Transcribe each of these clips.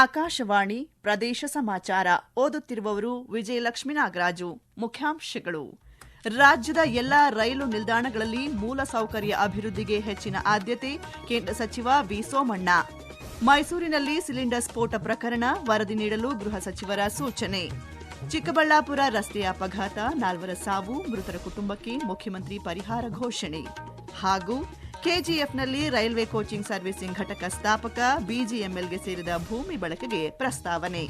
ಆಕಾಶವಾಣಿ ಪ್ರದೇಶ ಸಮಾಚಾರ ಓದುತ್ತಿರುವವರು ವಿಜಯಲಕ್ಷ್ಮೀ ನಾಗರಾಜು, ಮುಖ್ಯಾಂಶಗಳು. ರಾಜ್ಯದ ಎಲ್ಲಾ ರೈಲು ನಿಲ್ದಾಣಗಳಲ್ಲಿ ಮೂಲಸೌಕರ್ಯ ಅಭಿವೃದ್ಧಿಗೆ ಹೆಚ್ಚಿನ ಆದ್ಯತೆ ಕೇಂದ್ರ ಸಚಿವ ವಿ ಸೋಮಣ್ಣ. ಮೈಸೂರಿನಲ್ಲಿ ಸಿಲಿಂಡರ್ ಸ್ಫೋಟ ಪ್ರಕರಣ ವರದಿ ನೀಡಲು ಗೃಹ ಸಚಿವರ ಸೂಚನೆ. ಚಿಕ್ಕಬಳ್ಳಾಪುರ ರಸ್ತೆ ಅಪಘಾತ, ನಾಲ್ವರ ಸಾವು, ಮೃತರ ಕುಟುಂಬಕ್ಕೆ ಮುಖ್ಯಮಂತ್ರಿ ಪರಿಹಾರ ಘೋಷಣೆ. ಹಾಗೂ ಕೆಜಿಎಫ್ನಲ್ಲಿ ರೈಲ್ವೆ ಕೋಚಿಂಗ್ ಸರ್ವಿಸಿಂಗ್ ಘಟಕ ಸ್ಥಾಪಕ ಬಿಜಿಎಂಎಲ್ಗೆ ಸೇರಿದ ಭೂಮಿ ಬಳಕೆಗೆ ಪ್ರಸ್ತಾವನೆ.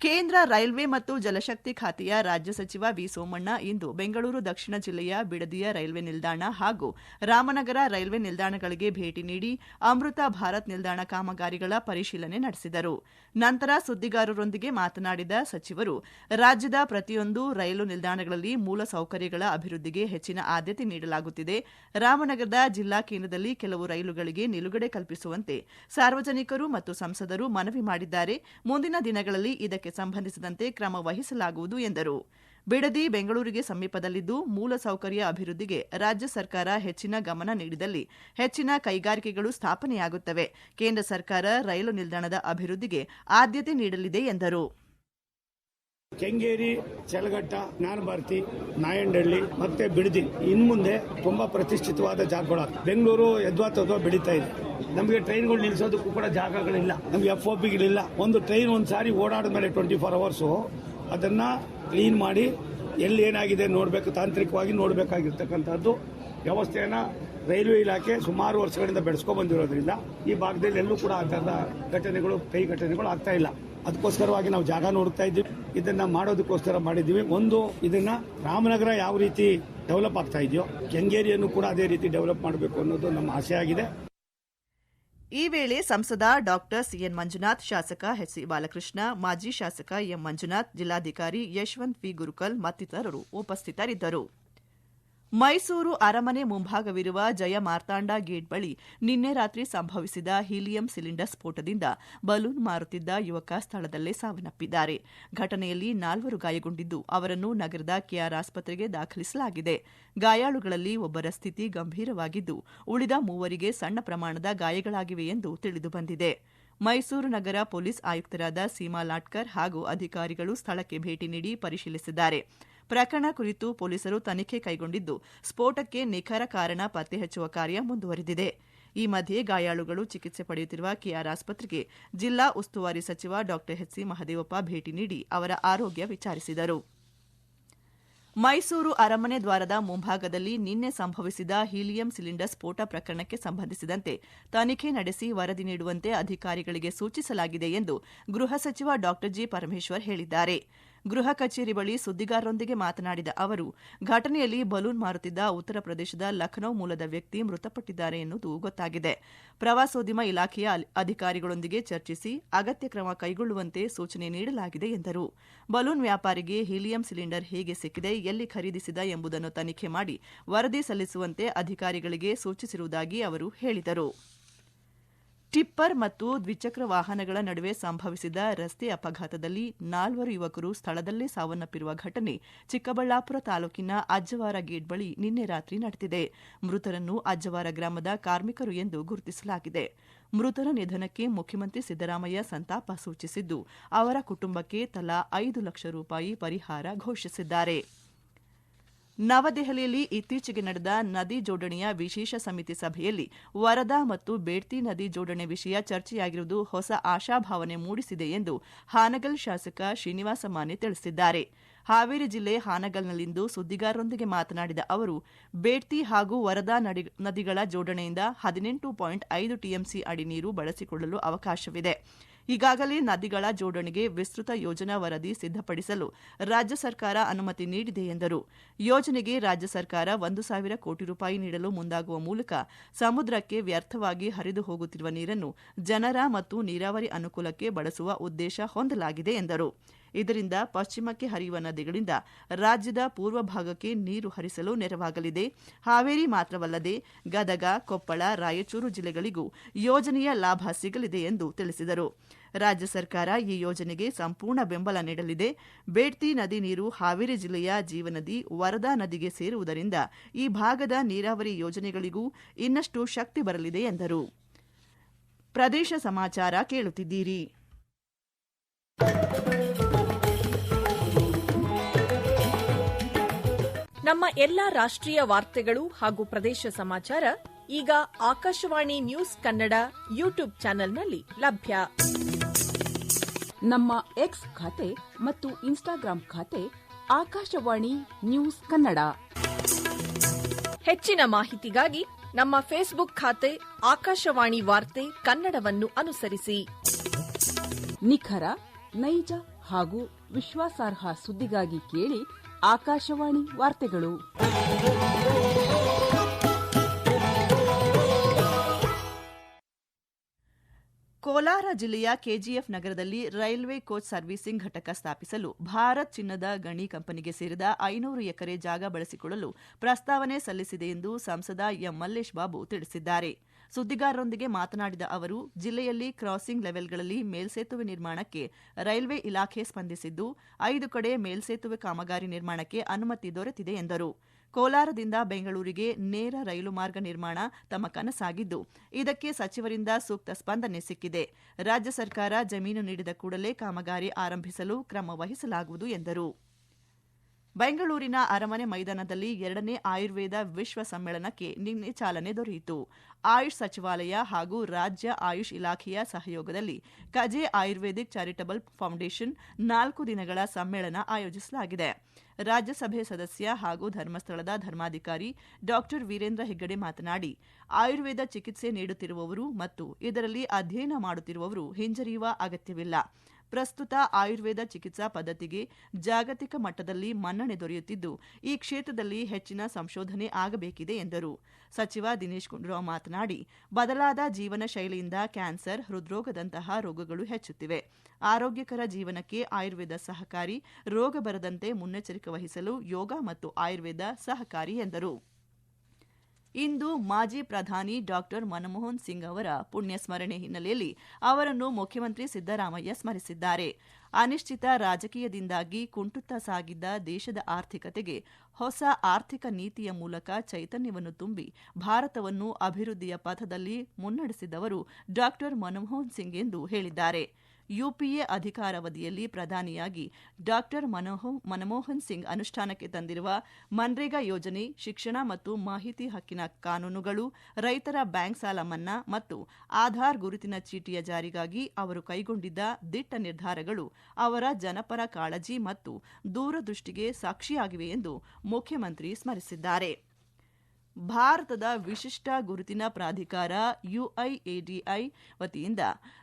ಕೇಂದ್ರ ರೈಲ್ವೆ ಮತ್ತು ಜಲಶಕ್ತಿ ಖಾತೆಯ ರಾಜ್ಯ ಸಚಿವ ವಿ ಸೋಮಣ್ಣ ಇಂದು ಬೆಂಗಳೂರು ದಕ್ಷಿಣ ಜಿಲ್ಲೆಯ ಬಿಡದಿಯ ರೈಲ್ವೆ ನಿಲ್ದಾಣ ಹಾಗೂ ರಾಮನಗರ ರೈಲ್ವೆ ನಿಲ್ದಾಣಗಳಿಗೆ ಭೇಟಿ ನೀಡಿ ಅಮೃತ ಭಾರತ್ ನಿಲ್ದಾಣ ಕಾಮಗಾರಿಗಳ ಪರಿಶೀಲನೆ ನಡೆಸಿದರು. ನಂತರ ಸುದ್ದಿಗಾರರೊಂದಿಗೆ ಮಾತನಾಡಿದ ಸಚಿವರು, ರಾಜ್ಯದ ಪ್ರತಿಯೊಂದು ರೈಲು ನಿಲ್ದಾಣಗಳಲ್ಲಿ ಮೂಲಸೌಕರ್ಯಗಳ ಅಭಿವೃದ್ಧಿಗೆ ಹೆಚ್ಚಿನ ಆದ್ಯತೆ ನೀಡಲಾಗುತ್ತಿದೆ. ರಾಮನಗರದ ಜಿಲ್ಲಾ ಕೇಂದ್ರದಲ್ಲಿ ಕೆಲವು ರೈಲುಗಳಿಗೆ ನಿಲುಗಡೆ ಕಲ್ಪಿಸುವಂತೆ ಸಾರ್ವಜನಿಕರು ಮತ್ತು ಸಂಸದರು ಮನವಿ ಮಾಡಿದ್ದಾರೆ. ಮುಂದಿನ ದಿನಗಳಲ್ಲಿ ಇದಕ್ಕೆ ಸಂಬಂಧಿಸಿದಂತೆ ಕ್ರಮ ವಹಿಸಲಾಗುವುದು ಎಂದರು. ಬಿಡದಿ ಬೆಂಗಳೂರಿಗೆ ಸಮೀಪದಲ್ಲಿದ್ದು ಮೂಲಸೌಕರ್ಯ ಅಭಿವೃದ್ಧಿಗೆ ರಾಜ್ಯ ಸರ್ಕಾರ ಹೆಚ್ಚಿನ ಗಮನ ನೀಡಿದಲ್ಲಿ ಹೆಚ್ಚಿನ ಕೈಗಾರಿಕೆಗಳು ಸ್ಥಾಪನೆಯಾಗುತ್ತವೆ. ಕೇಂದ್ರ ಸರ್ಕಾರ ರೈಲು ನಿಲ್ದಾಣದ ಅಭಿವೃದ್ಧಿಗೆ ಆದ್ಯತೆ ನೀಡಲಿದೆ ಎಂದರು. ಕೆಂಗೇರಿ ಚಲಗಟ್ಟ ಜ್ಞಾನಭಾರತಿ ನಾಯಂಡಹಳ್ಳಿ ಮತ್ತೆ ಬಿಡದಿ. ಇನ್ ಮುಂದೆ ತುಂಬಾ ಪ್ರತಿಷ್ಠಿತವಾದ ಜಾಗಗಳ ಬೆಂಗಳೂರು ಯದ್ವಾತದ್ವಾ ಬೆಳೀತಾ ಇದೆ. ನಮಗೆ ಟ್ರೈನ್ಗಳು ನಿಲ್ಲಿಸೋದಕ್ಕೂ ಕೂಡ ಜಾಗಗಳಿಲ್ಲ. ನಮ್ಗೆ ಎಫ್ ಒ ಪಿಗಳಿಲ್ಲ ಒಂದು ಟ್ರೈನ್ ಒಂದು ಸಾರಿ ಓಡಾಡಿದ ಮೇಲೆ ಟ್ವೆಂಟಿ ಫೋರ್ ಅವರ್ಸು ಅದನ್ನ ಕ್ಲೀನ್ ಮಾಡಿ ಎಲ್ಲಿ ಏನಾಗಿದೆ ನೋಡಬೇಕು, ತಾಂತ್ರಿಕವಾಗಿ ನೋಡಬೇಕಾಗಿರ್ತಕ್ಕಂಥದ್ದು ವ್ಯವಸ್ಥೆಯನ್ನ ರೈಲ್ವೆ ಇಲಾಖೆ ಸುಮಾರು ವರ್ಷಗಳಿಂದ ಬೆಳೆಸ್ಕೊಂಡ್ ಬಂದಿರೋದ್ರಿಂದ ಈ ಭಾಗದಲ್ಲಿ ಎಲ್ಲೂ ಕೂಡ ಆ ಥರದ ಘಟನೆಗಳು, ಕೈ ಘಟನೆಗಳು ಆಗ್ತಾ ಇಲ್ಲ. ಅದಕ್ಕೋಸ್ಕರವಾಗಿ ನಾವು ಜಾಗ ನೋಡ್ತಾ ಇದ್ದೀವಿ. ಇದನ್ನ ಮಾಡೋದಕ್ಕೋಸ್ಕರ ಮಾಡಿದ್ದೀವಿ. ಒಂದು, ಇದನ್ನ ರಾಮನಗರ ಯಾವ ರೀತಿ ಡೆವಲಪ್ ಆಗ್ತಾ ಇದೆಯೋ, ಕೆಂಗೇರಿಯನ್ನು ಕೂಡ ಅದೇ ರೀತಿ ಡೆವಲಪ್ ಮಾಡಬೇಕು ಅನ್ನೋದು ನಮ್ಮ ಆಸೆ ಆಗಿದೆ. ಈ ವೇಳೆ ಸಂಸದ ಡಾಕ್ಟರ್ ಸಿಎನ್ ಮಂಜುನಾಥ್, ಶಾಸಕ ಎಚ್ ಸಿ ಬಾಲಕೃಷ್ಣ, ಮಾಜಿ ಶಾಸಕ ಎಂ ಮಂಜುನಾಥ್, ಜಿಲ್ಲಾಧಿಕಾರಿ ಯಶವಂತ್ ವಿ. ಗುರುಕಲ್ ಮತ್ತಿತರರು ಉಪಸ್ಥಿತರಿದ್ದರು. ಮೈಸೂರು ಅರಮನೆ ಮುಂಭಾಗವಿರುವ ಜಯ ಮಾರ್ತಾಂಡ ಗೇಟ್ ಬಳಿ ನಿನ್ನೆ ರಾತ್ರಿ ಸಂಭವಿಸಿದ ಹೀಲಿಯಂ ಸಿಲಿಂಡರ್ ಸ್ಫೋಟದಿಂದ ಬಲೂನ್ ಮಾರುತ್ತಿದ್ದ ಯುವಕ ಸ್ಥಳದಲ್ಲೇ ಸಾವನ್ನಪ್ಪಿದ್ದಾರೆ. ಘಟನೆಯಲ್ಲಿ ನಾಲ್ವರು ಗಾಯಗೊಂಡಿದ್ದು ಅವರನ್ನು ನಗರದ ಕೆಆರ್ ಆಸ್ಪತ್ರೆಗೆ ದಾಖಲಿಸಲಾಗಿದೆ. ಗಾಯಾಳುಗಳಲ್ಲಿ ಒಬ್ಬರ ಸ್ಥಿತಿ ಗಂಭೀರವಾಗಿದ್ದು ಉಳಿದ ಮೂವರಿಗೆ ಸಣ್ಣ ಪ್ರಮಾಣದ ಗಾಯಗಳಾಗಿವೆ ಎಂದು ತಿಳಿದುಬಂದಿದೆ ಮೈಸೂರು ನಗರ ಪೊಲೀಸ್ ಆಯುಕ್ತರಾದ ಸೀಮಾ ಲಾಟ್ಕರ್ ಹಾಗೂ ಅಧಿಕಾರಿಗಳು ಸ್ಥಳಕ್ಕೆ ಭೇಟಿ ನೀಡಿ ಪರಿಶೀಲಿಸಿದ್ದಾರೆ. ಪ್ರಕರಣ ಕುರಿತು ಪೊಲೀಸರು ತನಿಖೆ ಕೈಗೊಂಡಿದ್ದು ಸ್ಫೋಟಕ್ಕೆ ನಿಖರ ಕಾರಣ ಪತ್ತೆ ಹಚ್ಚುವ ಕಾರ್ಯ ಮುಂದುವರೆದಿದೆ. ಈ ಮಧ್ಯೆ ಗಾಯಾಳುಗಳು ಚಿಕಿತ್ಸೆ ಪಡೆಯುತ್ತಿರುವ ಕೆಆರ್ ಆಸ್ಪತ್ರೆಗೆ ಜಿಲ್ಲಾ ಉಸ್ತುವಾರಿ ಸಚಿವ ಡಾ ಎಚ್ಸಿ ಮಹದೇವಪ್ಪ ಭೇಟಿ ನೀಡಿ ಅವರ ಆರೋಗ್ಯ ವಿಚಾರಿಸಿದರು. ಮೈಸೂರು ಅರಮನೆ ದ್ವಾರದ ಮುಂಭಾಗದಲ್ಲಿ ನಿನ್ನೆ ಸಂಭವಿಸಿದ ಹೀಲಿಯಂ ಸಿಲಿಂಡರ್ ಸ್ಫೋಟ ಪ್ರಕರಣಕ್ಕೆ ಸಂಬಂಧಿಸಿದಂತೆ ತನಿಖೆ ನಡೆಸಿ ವರದಿ ನೀಡುವಂತೆ ಅಧಿಕಾರಿಗಳಿಗೆ ಸೂಚಿಸಲಾಗಿದೆ ಎಂದು ಗೃಹ ಸಚಿವ ಡಾ ಜಿ ಪರಮೇಶ್ವರ್ ಹೇಳಿದ್ದಾರೆ. ಗೃಹ ಕಚೇರಿ ಬಳಿ ಸುದ್ದಿಗಾರರೊಂದಿಗೆ ಮಾತನಾಡಿದ ಅವರು, ಘಟನೆಯಲ್ಲಿ ಬಲೂನ್ ಮಾರುತ್ತಿದ್ದ ಉತ್ತರ ಪ್ರದೇಶದ ಲಖನೌ ಮೂಲದ ವ್ಯಕ್ತಿ ಮೃತಪಟ್ಟಿದ್ದಾರೆ ಎನ್ನುವುದು ಗೊತ್ತಾಗಿದೆ. ಪ್ರವಾಸೋದ್ಯಮ ಇಲಾಖೆಯ ಅಧಿಕಾರಿಗಳೊಂದಿಗೆ ಚರ್ಚಿಸಿ ಅಗತ್ಯ ಕ್ರಮ ಕೈಗೊಳ್ಳುವಂತೆ ಸೂಚನೆ ನೀಡಲಾಗಿದೆ ಎಂದರು. ಬಲೂನ್ ವ್ಯಾಪಾರಿಗೆ ಹೀಲಿಯಂ ಸಿಲಿಂಡರ್ ಹೇಗೆ ಸಿಕ್ಕಿದೆ, ಎಲ್ಲಿ ಖರೀದಿಸಿದ ಎಂಬುದನ್ನು ತನಿಖೆ ಮಾಡಿ ವರದಿ ಸಲ್ಲಿಸುವಂತೆ ಅಧಿಕಾರಿಗಳಿಗೆ ಸೂಚಿಸಿರುವುದಾಗಿ ಅವರು ಹೇಳಿದರು. ಟಿಪ್ಪರ್ ಮತ್ತು ದ್ವಿಚಕ್ರ ವಾಹನಗಳ ನಡುವೆ ಸಂಭವಿಸಿದ ರಸ್ತೆ ಅಪಘಾತದಲ್ಲಿ ನಾಲ್ವರು ಯುವಕರು ಸ್ಥಳದಲ್ಲೇ ಸಾವನ್ನಪ್ಪಿರುವ ಘಟನೆ ಚಿಕ್ಕಬಳ್ಳಾಪುರ ತಾಲೂಕಿನ ಅಜ್ಜವಾರ ಗೇಟ್ ಬಳಿ ನಿನ್ನೆ ರಾತ್ರಿ ನಡೆದಿದೆ. ಮೃತರನ್ನು ಅಜ್ಜವಾರ ಗ್ರಾಮದ ಕಾರ್ಮಿಕರು ಎಂದು ಗುರುತಿಸಲಾಗಿದೆ. ಮೃತರ ನಿಧನಕ್ಕೆ ಮುಖ್ಯಮಂತ್ರಿ ಸಿದ್ದರಾಮಯ್ಯ ಸಂತಾಪ ಸೂಚಿಸಿದ್ದು, ಅವರ ಕುಟುಂಬಕ್ಕೆ ತಲಾ ಐದು ಲಕ್ಷ ರೂಪಾಯಿ ಪರಿಹಾರ ಘೋಷಿಸಿದ್ದಾರೆ. ನವದೆಹಲಿಯಲ್ಲಿ ಇತ್ತೀಚೆಗೆ ನಡೆದ ನದಿ ಜೋಡಣೆಯ ವಿಶೇಷ ಸಮಿತಿ ಸಭೆಯಲ್ಲಿ ವರದಾ ಮತ್ತು ಬೇಡ್ತಿ ನದಿ ಜೋಡಣೆ ವಿಷಯ ಚರ್ಚೆಯಾಗಿರುವುದು ಹೊಸ ಆಶಾಭಾವನೆ ಮೂಡಿಸಿದೆ ಎಂದು ಹಾನಗಲ್ ಶಾಸಕ ಶ್ರೀನಿವಾಸ ಮಾನೆ ತಿಳಿಸಿದ್ದಾರೆ. ಹಾವೇರಿ ಜಿಲ್ಲೆ ಹಾನಗಲ್ನಲ್ಲಿಂದು ಸುದ್ದಿಗಾರರೊಂದಿಗೆ ಮಾತನಾಡಿದ ಅವರು, ಬೇಡ್ತಿ ಹಾಗೂ ವರದಾ ನದಿಗಳ ಜೋಡಣೆಯಿಂದ ಹದಿನೆಂಟು ಪಾಯಿಂಟ್ ಐದು ಟಿಎಂಸಿ ಅಡಿ ನೀರು ಬಳಸಿಕೊಳ್ಳಲು ಅವಕಾಶವಿದೆ. ಈಗಾಗಲೇ ನದಿಗಳ ಜೋಡಣೆಗೆ ವಿಸ್ತೃತ ಯೋಜನಾ ವರದಿ ಸಿದ್ದಪಡಿಸಲು ರಾಜ್ಯ ಸರ್ಕಾರ ಅನುಮತಿ ನೀಡಿದೆ ಎಂದರು. ಯೋಜನೆಗೆ ರಾಜ್ಯ ಸರ್ಕಾರ ಒಂದು ಸಾವಿರ ಕೋಟಿ ರೂಪಾಯಿ ನೀಡಲು ಮುಂದಾಗುವ ಮೂಲಕ ಸಮುದ್ರಕ್ಕೆ ವ್ಯರ್ಥವಾಗಿ ಹರಿದು ಹೋಗುತ್ತಿರುವ ನೀರನ್ನು ಜನರ ಮತ್ತು ನೀರಾವರಿ ಅನುಕೂಲಕ್ಕೆ ಬಳಸುವ ಉದ್ದೇಶ ಹೊಂದಲಾಗಿದೆ ಎಂದರು. ಇದರಿಂದ ಪಶ್ಚಿಮಕ್ಕೆ ಹರಿಯುವ ನದಿಗಳಿಂದ ರಾಜ್ಯದ ಪೂರ್ವ ಭಾಗಕ್ಕೆ ನೀರು ಹರಿಸಲು ನೆರವಾಗಲಿದೆ. ಹಾವೇರಿ ಮಾತ್ರವಲ್ಲದೆ ಗದಗ, ಕೊಪ್ಪಳ, ರಾಯಚೂರು ಜಿಲ್ಲೆಗಳಿಗೂ ಯೋಜನೆಯ ಲಾಭ ಸಿಗಲಿದೆ ಎಂದು ತಿಳಿಸಿದರು. ರಾಜ್ಯ ಸರ್ಕಾರ ಈ ಯೋಜನೆಗೆ ಸಂಪೂರ್ಣ ಬೆಂಬಲ ನೀಡಲಿದೆ. ಬೇಡ್ತಿ ನದಿ ನೀರು ಹಾವೇರಿ ಜಿಲ್ಲೆಯ ಜೀವನದಿ, ವರದಾ ನದಿಗೆ ಸೇರುವುದರಿಂದ ಈ ಭಾಗದ ನೀರಾವರಿ ಯೋಜನೆಗಳಿಗೂ ಇನ್ನಷ್ಟು ಶಕ್ತಿ ಬರಲಿದೆ ಎಂದರು. ಪ್ರದೇಶ ಸಮಾಚಾರ ಕೇಳುತ್ತಿದ್ದೀರಿ. ನಮ್ಮ ಎಲ್ಲಾ ರಾಷ್ಟ್ರೀಯ ವಾರ್ತೆಗಳು ಹಾಗೂ ಪ್ರದೇಶ ಸಮಾಚಾರ ಈಗ ಆಕಾಶವಾಣಿ ನ್ಯೂಸ್ ಕನ್ನಡ ಯೂಟ್ಯೂಬ್ ಚಾನೆಲ್ನಲ್ಲಿ ಲಭ್ಯ. ನಮ್ಮ ಎಕ್ಸ್ ಖಾತೆ ಮತ್ತು ಇನ್ಸ್ಟಾಗ್ರಾಂ ಖಾತೆ ಆಕಾಶವಾಣಿ ನ್ಯೂಸ್ ಕನ್ನಡ. ಹೆಚ್ಚಿನ ಮಾಹಿತಿಗಾಗಿ ನಮ್ಮ ಫೇಸ್ಬುಕ್ ಖಾತೆ ಆಕಾಶವಾಣಿ ವಾರ್ತೆ ಕನ್ನಡವನ್ನು ಅನುಸರಿಸಿ. ನಿಖರ ನೈಜ ಹಾಗೂ ವಿಶ್ವಾಸಾರ್ಹ ಸುದ್ದಿಗಾಗಿ ಕೇಳಿ ಆಕಾಶವಾಣಿ ವಾರ್ತೆಗಳು. ಕೋಲಾರ ಜಿಲ್ಲೆಯ ಕೆಜಿಎಫ್ ನಗರದಲ್ಲಿ ರೈಲ್ವೆ ಕೋಚ್ ಸರ್ವಿಸಿಂಗ್ ಘಟಕ ಸ್ಥಾಪಿಸಲು ಭಾರತ್ ಚಿನ್ನದ ಗಣಿ ಕಂಪನಿಗೆ ಸೇರಿದ ಐನೂರು ಎಕರೆ ಜಾಗ ಬಳಸಿಕೊಳ್ಳಲು ಪ್ರಸ್ತಾವನೆ ಸಲ್ಲಿಸಿದೆ ಎಂದು ಸಂಸದ ಎಂ ಮಲ್ಲೇಶ್ ಬಾಬು ತಿಳಿಸಿದ್ದಾರೆ. ಸುದ್ದಿಗಾರರೊಂದಿಗೆ ಮಾತನಾಡಿದ ಅವರು, ಜಿಲ್ಲೆಯಲ್ಲಿ ಕ್ರಾಸಿಂಗ್ ಲೆವೆಲ್ಗಳಲ್ಲಿ ಮೇಲ್ಸೇತುವೆ ನಿರ್ಮಾಣಕ್ಕೆ ರೈಲ್ವೆ ಇಲಾಖೆ ಸ್ಪಂದಿಸಿದ್ದು, ಐದು ಕಡೆ ಮೇಲ್ಸೇತುವೆ ಕಾಮಗಾರಿ ನಿರ್ಮಾಣಕ್ಕೆ ಅನುಮತಿ ದೊರೆತಿದೆ ಎಂದರು. ಕೋಲಾರದಿಂದ ಬೆಂಗಳೂರಿಗೆ ನೇರ ರೈಲು ಮಾರ್ಗ ನಿರ್ಮಾಣ ತಮ್ಮ ಕನಸಾಗಿದ್ದು, ಇದಕ್ಕೆ ಸಚಿವರಿಂದ ಸೂಕ್ತ ಸ್ಪಂದನೆ ಸಿಕ್ಕಿದೆ. ರಾಜ್ಯ ಸರ್ಕಾರ ಜಮೀನು ನೀಡಿದ ಕೂಡಲೇ ಕಾಮಗಾರಿ ಆರಂಭಿಸಲು ಕ್ರಮ ವಹಿಸಲಾಗುವುದು ಎಂದರು. ಬೆಂಗಳೂರಿನ ಅರಮನೆ ಮೈದಾನದಲ್ಲಿ ಎರಡನೇ ಆಯುರ್ವೇದ ವಿಶ್ವ ಸಮ್ಮೇಳನಕ್ಕೆ ನಿನ್ನೆ ಚಾಲನೆ ದೊರೆಯಿತು. ಆಯುಷ್ ಸಚಿವಾಲಯ ಹಾಗೂ ರಾಜ್ಯ ಆಯುಷ್ ಇಲಾಖೆಯ ಸಹಯೋಗದಲ್ಲಿ ಕಜೆ ಆಯುರ್ವೇದಿಕ್ ಚಾರಿಟಬಲ್ ಫೌಂಡೇಶನ್ ನಾಲ್ಕು ದಿನಗಳ ಸಮ್ಮೇಳನ ಆಯೋಜಿಸಲಾಗಿದೆ. ರಾಜ್ಯಸಭೆ ಸದಸ್ಯ ಹಾಗೂ ಧರ್ಮಸ್ಥಳದ ಧರ್ಮಾಧಿಕಾರಿ ಡಾಕ್ಟರ್ ವೀರೇಂದ್ರ ಹೆಗ್ಗಡೆ ಮಾತನಾಡಿ, ಆಯುರ್ವೇದ ಚಿಕಿತ್ಸೆ ನೀಡುತ್ತಿರುವವರು ಮತ್ತು ಇದರಲ್ಲಿ ಅಧ್ಯಯನ ಮಾಡುತ್ತಿರುವವರು ಹಿಂಜರಿಯುವ ಅಗತ್ಯವಿಲ್ಲ. ಪ್ರಸ್ತುತ ಆಯುರ್ವೇದ ಚಿಕಿತ್ಸಾ ಪದ್ಧತಿಗೆ ಜಾಗತಿಕ ಮಟ್ಟದಲ್ಲಿ ಮನ್ನಣೆ ದೊರೆಯುತ್ತಿದ್ದು, ಈ ಕ್ಷೇತ್ರದಲ್ಲಿ ಹೆಚ್ಚಿನ ಸಂಶೋಧನೆ ಆಗಬೇಕಿದೆ ಎಂದರು. ಸಚಿವ ದಿನೇಶ್ ಗುಂಡೂರಾವ್ ಮಾತನಾಡಿ, ಬದಲಾದ ಜೀವನ ಶೈಲಿಯಿಂದ ಕ್ಯಾನ್ಸರ್, ಹೃದ್ರೋಗದಂತಹ ರೋಗಗಳು ಹೆಚ್ಚುತ್ತಿವೆ. ಆರೋಗ್ಯಕರ ಜೀವನಕ್ಕೆ ಆಯುರ್ವೇದ ಸಹಕಾರಿ, ರೋಗ ಬರದಂತೆ ಮುನ್ನೆಚ್ಚರಿಕೆ ವಹಿಸಲು ಯೋಗ ಮತ್ತು ಆಯುರ್ವೇದ ಸಹಕಾರಿ ಎಂದರು. ಇಂದು ಮಾಜಿ ಪ್ರಧಾನಿ ಡಾಕ್ಟರ್ ಮನಮೋಹನ್ ಸಿಂಗ್ ಅವರ ಪುಣ್ಯ ಸ್ಮರಣೆ ಹಿನ್ನೆಲೆಯಲ್ಲಿ ಅವರನ್ನು ಮುಖ್ಯಮಂತ್ರಿ ಸಿದ್ದರಾಮಯ್ಯ ಸ್ಮರಿಸಿದ್ದಾರೆ. ಅನಿಶ್ಚಿತ ರಾಜಕೀಯದಿಂದಾಗಿ ಕುಂಟುತ್ತಾ ಸಾಗಿದ್ದ ದೇಶದ ಆರ್ಥಿಕತೆಗೆ ಹೊಸ ಆರ್ಥಿಕ ನೀತಿಯ ಮೂಲಕ ಚೈತನ್ಯವನ್ನು ತುಂಬಿ ಭಾರತವನ್ನು ಅಭಿವೃದ್ಧಿಯ ಪಥದಲ್ಲಿ ಮುನ್ನಡೆಸಿದವರು ಡಾಕ್ಟರ್ ಮನಮೋಹನ್ ಸಿಂಗ್ ಎಂದು ಹೇಳಿದ್ದಾರೆ. ಯುಪಿಎ ಅಧಿಕಾರಾವಧಿಯಲ್ಲಿ ಪ್ರಧಾನಿಯಾಗಿ ಡಾಕ್ಟರ್ ಮನಮೋಹನ್ ಸಿಂಗ್ ಅನುಷ್ಠಾನಕ್ಕೆ ತಂದಿರುವ ಮನ್ರೇಗಾ ಯೋಜನೆ, ಶಿಕ್ಷಣ ಮತ್ತು ಮಾಹಿತಿ ಹಕ್ಕಿನ ಕಾನೂನುಗಳು, ರೈತರ ಬ್ಯಾಂಕ್ ಸಾಲ ಮನ್ನಾ ಮತ್ತು ಆಧಾರ್ ಗುರುತಿನ ಚೀಟಿಯ ಜಾರಿಗಾಗಿ ಅವರು ಕೈಗೊಂಡಿದ್ದ ದಿಟ್ಟ ನಿರ್ಧಾರಗಳು ಅವರ ಜನಪರ ಕಾಳಜಿ ಮತ್ತು ದೂರದೃಷ್ಟಿಗೆ ಸಾಕ್ಷಿಯಾಗಿವೆ ಎಂದು ಮುಖ್ಯಮಂತ್ರಿ ಸ್ಮರಿಸಿದ್ದಾರೆ. ಭಾರತದ ವಿಶಿಷ್ಟ ಗುರುತಿನ ಪ್ರಾಧಿಕಾರ ಯುಐಎಡಿಐ ವತಿಯಿಂದ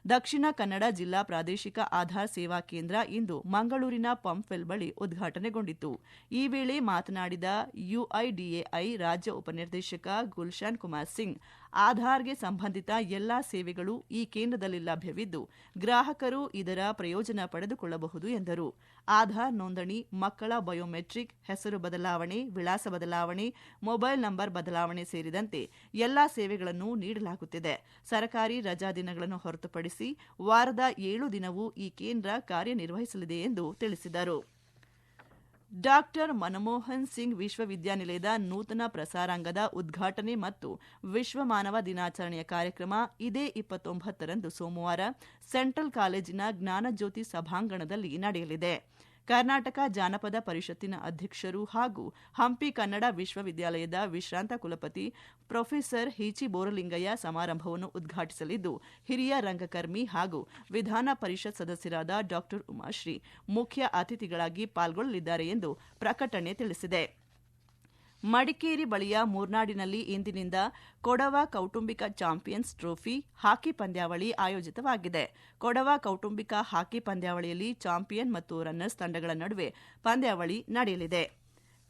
ದಕ್ಷಿಣ ಕನ್ನಡ ಜಿಲ್ಲಾ ಪ್ರಾದೇಶಿಕ ಆಧಾರ್ ಸೇವಾ ಕೇಂದ್ರ ಇಂದು ಮಂಗಳೂರಿನ ಪಂಪ್ವೆಲ್ ಬಳಿ ಉದ್ಘಾಟನೆಗೊಂಡಿತು. ಈ ವೇಳೆ ಮಾತನಾಡಿದ ಯುಐಡಿಎಐ ರಾಜ್ಯ ಉಪನಿರ್ದೇಶಕ ಗುಲ್ಶಾನ್ ಕುಮಾರ್ ಸಿಂಗ್ ಆಧಾರ್ಗೆ ಸಂಬಂಧಿತ ಎಲ್ಲಾ ಸೇವೆಗಳು ಈ ಕೇಂದ್ರದಲ್ಲಿ ಲಭ್ಯವಿದ್ದು ಗ್ರಾಹಕರು ಇದರ ಪ್ರಯೋಜನ ಪಡೆದುಕೊಳ್ಳಬಹುದು ಎಂದರು. ಆಧಾರ್ ನೋಂದಣಿ, ಮಕ್ಕಳ ಬಯೋಮೆಟ್ರಿಕ್, ಹೆಸರು ಬದಲಾವಣೆ, ವಿಳಾಸ ಬದಲಾವಣೆ, ಮೊಬೈಲ್ ನಂಬರ್ ಬದಲಾವಣೆ ಸೇರಿದಂತೆ ಎಲ್ಲಾ ಸೇವೆಗಳನ್ನು ನೀಡಲಾಗುತ್ತಿದೆ. ಸರ್ಕಾರಿ ರಜಾ ದಿನಗಳನ್ನು ಹೊರತುಪಡಿಸಿ ವಾರದ ಏಳು ದಿನವೂ ಈ ಕೇಂದ್ರ ಕಾರ್ಯನಿರ್ವಹಿಸಲಿದೆ ಎಂದು ತಿಳಿಸಿದರು. ಡಾಕ್ಟರ್ ಮನಮೋಹನ್ ಸಿಂಗ್ ವಿಶ್ವವಿದ್ಯಾನಿಲಯದ ನೂತನ ಪ್ರಸಾರಾಂಗದ ಉದ್ಘಾಟನೆ ಮತ್ತು ವಿಶ್ವ ಮಾನವ ದಿನಾಚರಣೆಯ ಕಾರ್ಯಕ್ರಮ ಇದೇ ಇಪ್ಪತ್ತೊಂಬತ್ತರಂದು ಸೋಮವಾರ ಸೆಂಟ್ರಲ್ ಕಾಲೇಜಿನ ಜ್ಞಾನಜ್ಯೋತಿ ಸಭಾಂಗಣದಲ್ಲಿ ನಡೆಯಲಿದೆ. ಕರ್ನಾಟಕ ಜಾನಪದ ಪರಿಷತ್ತಿನ ಅಧ್ಯಕ್ಷರು ಹಾಗೂ ಹಂಪಿ ಕನ್ನಡ ವಿಶ್ವವಿದ್ಯಾಲಯದ ವಿಶ್ರಾಂತ ಕುಲಪತಿ ಪ್ರೊಫೆಸರ್ ಹಿಚಿ ಬೋರಲಿಂಗಯ್ಯ ಸಮಾರಂಭವನ್ನು ಉದ್ಘಾಟಿಸಲಿದ್ದು, ಹಿರಿಯ ರಂಗಕರ್ಮಿ ಹಾಗೂ ವಿಧಾನ ಪರಿಷತ್ ಸದಸ್ಯರಾದ ಡಾ ಉಮಾಶ್ರೀ ಮುಖ್ಯ ಅತಿಥಿಗಳಾಗಿ ಪಾಲ್ಗೊಳ್ಳಲಿದ್ದಾರೆ ಎಂದು ಪ್ರಕಟಣೆ ತಿಳಿಸಿದೆ. ಮಡಿಕೇರಿ ಬಳಿಯ ಮೂರ್ನಾಡಿನಲ್ಲಿ ಇಂದಿನಿಂದ ಕೊಡವ ಕೌಟುಂಬಿಕ ಚಾಂಪಿಯನ್ಸ್ ಟ್ರೋಫಿ ಹಾಕಿ ಪಂದ್ಯಾವಳಿ ಆಯೋಜಿತವಾಗಿದೆ. ಕೊಡವ ಕೌಟುಂಬಿಕ ಹಾಕಿ ಪಂದ್ಯಾವಳಿಯಲ್ಲಿ ಚಾಂಪಿಯನ್ ಮತ್ತು ರನ್ನರ್ಸ್ ತಂಡಗಳ ನಡುವೆ ಪಂದ್ಯಾವಳಿ ನಡೆಯಲಿದೆ.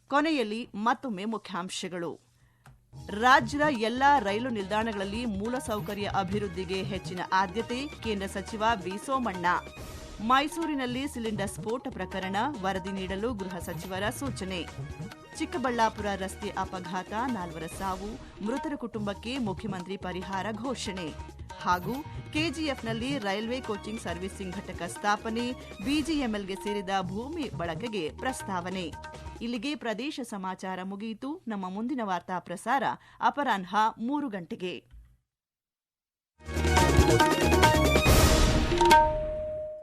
ಕೊನೆಯಲ್ಲಿ ಮತ್ತೊಮ್ಮೆ ಮುಖ್ಯಾಂಶಗಳು. ರಾಜ್ಯದ ಎಲ್ಲಾ ರೈಲು ನಿಲ್ದಾಣಗಳಲ್ಲಿ ಮೂಲಸೌಕರ್ಯ ಅಭಿವೃದ್ಧಿಗೆ ಹೆಚ್ಚಿನ ಆದ್ಯತೆ ಕೇಂದ್ರ ಸಚಿವ ವಿ ಸೋಮಣ್ಣ. ಮೈಸೂರಿನಲ್ಲಿ ಸಿಲಿಂಡರ್ ಸ್ಫೋಟ ಪ್ರಕರಣ ವರದಿ ನೀಡಲು ಗೃಹ ಸಚಿವರ ಸೂಚನೆ. ಚಿಕ್ಕಬಳ್ಳಾಪುರ ರಸ್ತೆ ಅಪಘಾತ, ನಾಲ್ವರ ಸಾವು, ಮೃತರ ಕುಟುಂಬಕ್ಕೆ ಮುಖ್ಯಮಂತ್ರಿ ಪರಿಹಾರ ಘೋಷಣೆ. ಹಾಗೂ ಕೆಜಿಎಫ್ನಲ್ಲಿ ರೈಲ್ವೆ ಕೋಚಿಂಗ್ ಸರ್ವಿಸಿಂಗ್ ಘಟಕ ಸ್ಥಾಪನೆ, ಬಿಜಿಎಂಎಲ್ಗೆ ಸೇರಿದ ಭೂಮಿ ಬಳಕೆಗೆ ಪ್ರಸ್ತಾವನೆ. ಇಲ್ಲಿಗೆ ಪ್ರದೇಶ ಸಮಾಚಾರ ಮುಗಿಯಿತು. ನಮ್ಮ ಮುಂದಿನ ವಾರ್ತಾ ಪ್ರಸಾರ ಅಪರಾಹ್ನ ಮೂರು ಗಂಟೆಗೆ.